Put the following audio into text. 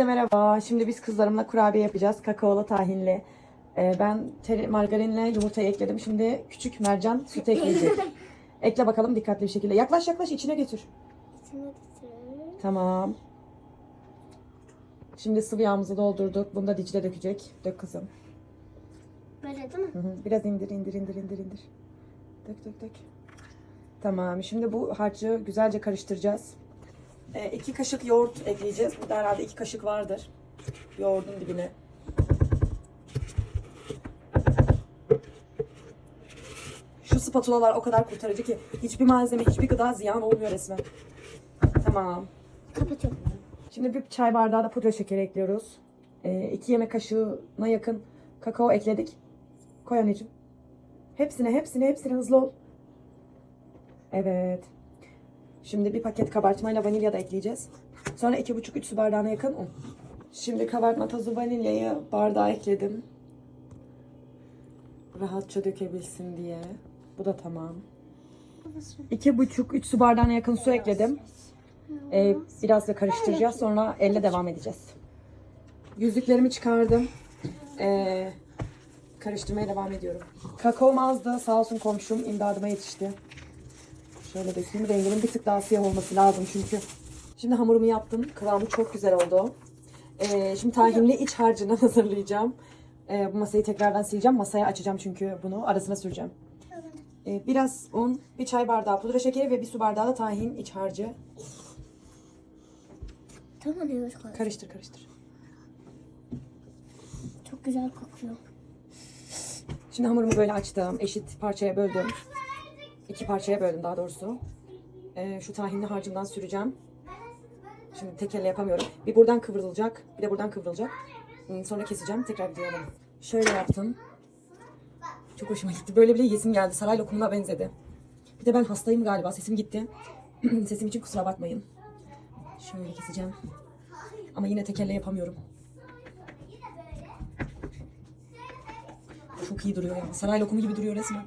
Herkese merhaba. Şimdi biz kızlarımla kurabiye yapacağız. Kakaolu tahinli. Ee, ben teri, margarinle yumurtayı ekledim. Şimdi küçük mercan süt ekleyecek. Ekle bakalım dikkatli bir şekilde. Yaklaş yaklaş içine götür. İçine götür. Tamam. Şimdi sıvı yağımızı doldurduk. Bunu da Dicle dökecek. Dök kızım. Böyle değil mi? Hı hı. Biraz indir indir indir indir indir. Dök dök dök. Tamam. Şimdi bu harcı güzelce karıştıracağız. Ee, iki kaşık yoğurt ekleyeceğiz. Burada herhalde iki kaşık vardır. Yoğurdun dibine. Şu spatulalar o kadar kurtarıcı ki hiçbir malzeme, hiçbir gıda ziyan olmuyor resmen. Tamam. Kapatıyorum. Şimdi bir çay bardağı da pudra şekeri ekliyoruz. Ee, iki yemek kaşığına yakın kakao ekledik. Koy anneciğim. Hepsine, hepsine, hepsine hızlı ol. Evet. Şimdi bir paket kabartmayla vanilya da ekleyeceğiz. Sonra iki buçuk üç su bardağına yakın un. Şimdi kabartma tozu vanilyayı bardağa ekledim. Rahatça dökebilsin diye. Bu da tamam. İki buçuk üç su bardağına yakın su ekledim. Ee, biraz da karıştıracağız. Sonra elle devam edeceğiz. Yüzüklerimi çıkardım. Ee, karıştırmaya devam ediyorum. Kakaom azdı. Sağ olsun komşum imdadıma yetişti. Şöyle dökeyim. Renginin bir tık daha siyah olması lazım çünkü. Şimdi hamurumu yaptım. Kıvamı çok güzel oldu. Ee, şimdi tahinli iç harcını hazırlayacağım. Ee, bu masayı tekrardan sileceğim. Masaya açacağım çünkü bunu. Arasına süreceğim. Ee, biraz un, bir çay bardağı pudra şekeri ve bir su bardağı da tahin iç harcı. Tamam yavaş koy. Karıştır karıştır. Çok güzel kokuyor. Şimdi hamurumu böyle açtım. Eşit parçaya böldüm. İki parçaya böldüm daha doğrusu. Ee, şu tahinli harcından süreceğim. Şimdi tek elle yapamıyorum. Bir buradan kıvrılacak. Bir de buradan kıvrılacak. Sonra keseceğim. Tekrar videoya. Şöyle yaptım. Çok hoşuma gitti. Böyle bile yesim geldi. Saray lokumuna benzedi. Bir de ben hastayım galiba. Sesim gitti. Sesim için kusura bakmayın. Şöyle keseceğim. Ama yine tek elle yapamıyorum. Çok iyi duruyor ya. Saray lokumu gibi duruyor resmen.